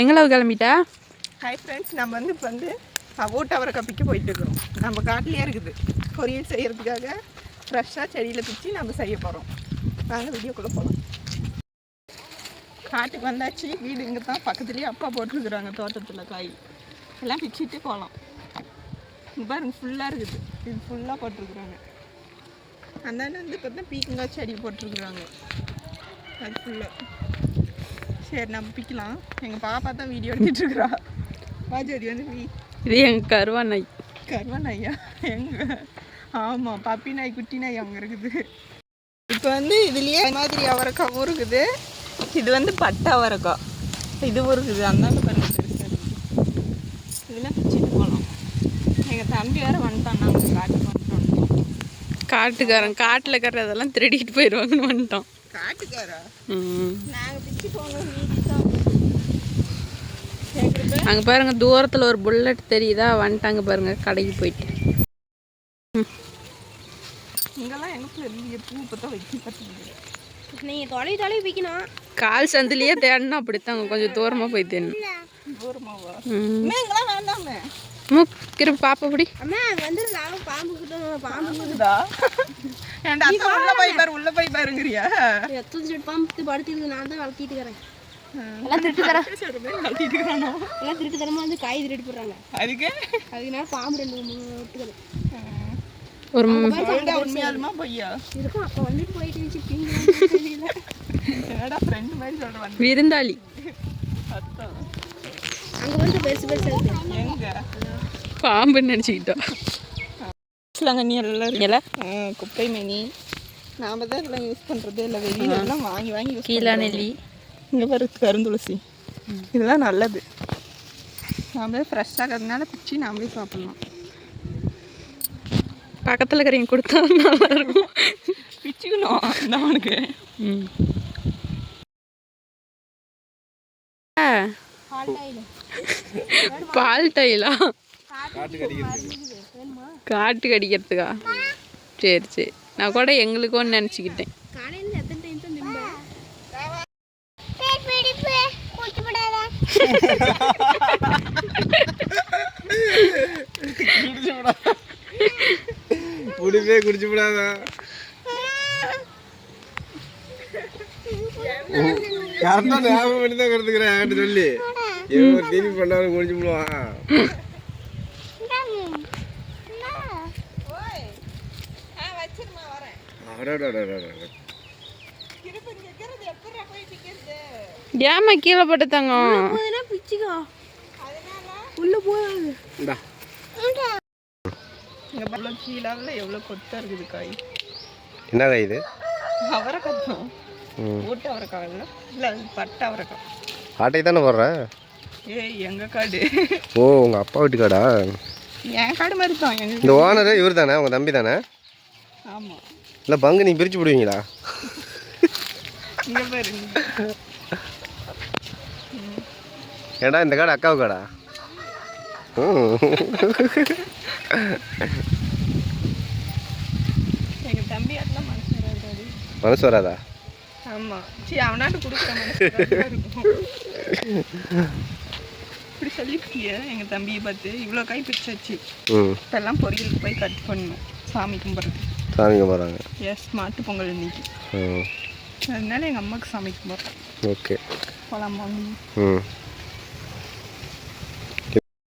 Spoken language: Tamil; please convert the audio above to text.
எங்களவு கிளம்பிட்டா? ஹாய் ஃப்ரெண்ட்ஸ் நம்ம வந்து இப்போ வந்து ஊட்ட அவரை கப்பிக்கு போயிட்டு இருக்கிறோம். நம்ம காட்டிலே இருக்குது. பொரியல் செய்கிறதுக்காக ஃப்ரெஷ்ஷாக செடியில் பிச்சு நம்ம செய்ய போகிறோம் நாங்கள் வீடியோக்குள்ளே போகலாம் காட்டுக்கு வந்தாச்சு. வீடு இங்கே தான் பக்கத்துலேயே அப்பா போட்டிருக்குறாங்க தோட்டத்தில் காய். எல்லாம் பிச்சுட்டு போகலாம் இங்கே பாருங்க ஃபுல்லாக இருக்குது. இது ஃபுல்லாக போட்டிருக்குறாங்க. அந்தாண்ட வந்து பார்த்தா பீக்கங்காய் செடி போட்டிருக்குறாங்க. அது ஃபுல்லாக சரி நம்ம பிக்கலாம் எங்கள் பாப்பா தான் வீடியோ எடுத்துட்டு இருக்கிறா பாஜோதி வந்து வீ இது எங்கள் கருவா நாய். கருவா நாயா? எங்க ஆமாம் பப்பி நாய் குட்டி நாய் அங்கே இருக்குது. இப்போ வந்து இதுலேயே மாதிரி அவரைக்காவும் இருக்குது. இது வந்து பட்டை அவரைக்காய் இதுவும் இருக்குது அந்தாண்ட பாருங்க இதெல்லாம் பிச்சுட்டு போகலாம் எங்கள் தம்பி வேறு வந்துட்டான் நாங்கள் காட்டுக்கு வந்துட்டோம் காட்டுக்காரன் காட்டில் இருக்கிறதெல்லாம் திருடிட்டு போயிடுவாங்கன்னு வந்துட்டோம் காட்டுக்காரா? அங்கே பாருங்க தூரத்தில் ஒரு புல்லட் தெரியுதா? வந்துட்டாங்க பாருங்க கடைக்கு போயிட்டு. இங்கெல்லாம் பூ வைக்க நீங்கள் தொலை தொலை வைக்கணும் கால் சந்திலேயே தேடணும் அப்படித்தாங்க கொஞ்சம் தூரமாக போய் தேடணும். தூரமாவா? வேண்டாமே. மூக்கிரு பாப்பா பிடி அம்மா வந்து பாம்பு கிட்ட பாம்பு ஏன்டா அத்தை உள்ள போய் பாரு உள்ள போய் பாருங்கிறியா? எத்தனை செட் பாம்பு படுத்திருக்கு நான் தான் வளர்த்திட்டு இருக்கிறேன். எல்லாம் திருட்டு தர. கட்டிட்டு இருக்கிறானோ? எல்லாம் திருட்டு தரமா வந்து காய் திருட்டு போடுறாங்க. அதுக்கு? அதுக்குனால பாம்பு ரெண்டு மூணு ஒரு உண்மையாலுமா பொய்யா? இருக்கும் அப்போ வந்துட்டு போயிட்டு சொல்றேன்? விருந்தாளி. அங்கே வந்து பெருசு பெருசு பாம்புன்னு நினச்சிக்கிட்டோம். சிலங்கண்ணி எல்லாம் குப்பை மேனி. நாம தான் இதெல்லாம் யூஸ் பண்றது இல்லை வெளியில எல்லாம் வாங்கி வாங்கி யூஸ் கீழா நெல்லி. இங்கே பாரு கருந்துளசி இதெல்லாம் நல்லது. நாமளே ஃப்ரெஷ்ஷாக இருக்கிறதுனால பிச்சு நாமளே சாப்பிட்லாம். பக்கத்தில் இருக்கிறவங்க கொடுத்தா நல்லா இருக்கும். பிச்சுக்கணும் இந்த அவனுக்கு. ம். பால் டைலா. காட்டு கடிக்கிறதுக்கா? சரி சரி. நான் கூட எங்களுக்கு ஒன்று நினச்சிக்கிட்டேன். குடிப்பே குடிச்சு விடாதா கரெக்டாக ஞாபகம் பண்ணி தான் கருத்துக்கிறேன் சொல்லி. எவ்வளோ தீனி பண்ணாலும் குடிச்சு விடுவான் ஏமா கீழே போட்டு போதுனா பிச்சுக்கோ. உள்ள போகாது. எவ்வளோ கீழாவில் எவ்வளோ கொத்தாக இருக்குது காய்? என்னடா இது? அவரைக்காய். தான் ம். ஊட்ட அவரைக்காய் இல்லை. இல்லை அது பட்டை அவரைக்காய். ஆட்டை தானே போடுற? ஏய் எங்கள் காடு? ஓ உங்கள் அப்பா வீட்டுக்காடா? என் காடு மாதிரி தான். இந்த ஓனர் இவர் தானே உங்கள் தம்பி தானே ஆமாம் இல்லை பங்கு நீ பிரித்து விடுவீங்களா ஏடா இந்த காடு அக்காவு காடா? மனசு வராது ஆமாம் சரி அவனாட்டு கொடுக்குற இப்படி சொல்லிருக்கிய எங்கள் தம்பியை பார்த்து. இவ்வளோ காய் பிடிச்சாச்சு ம். இப்போல்லாம் பொரியலுக்கு போய் கட் பண்ணணும் சாமி கும்பிட்றது சாமிங்க போகிறாங்க எஸ் மாட்டு பொங்கல் இன்னைக்கு. அதனால எங்கள் அம்மாவுக்கு சாமி கும்பிட்றோம் ஓகே. போகலாமா ம்.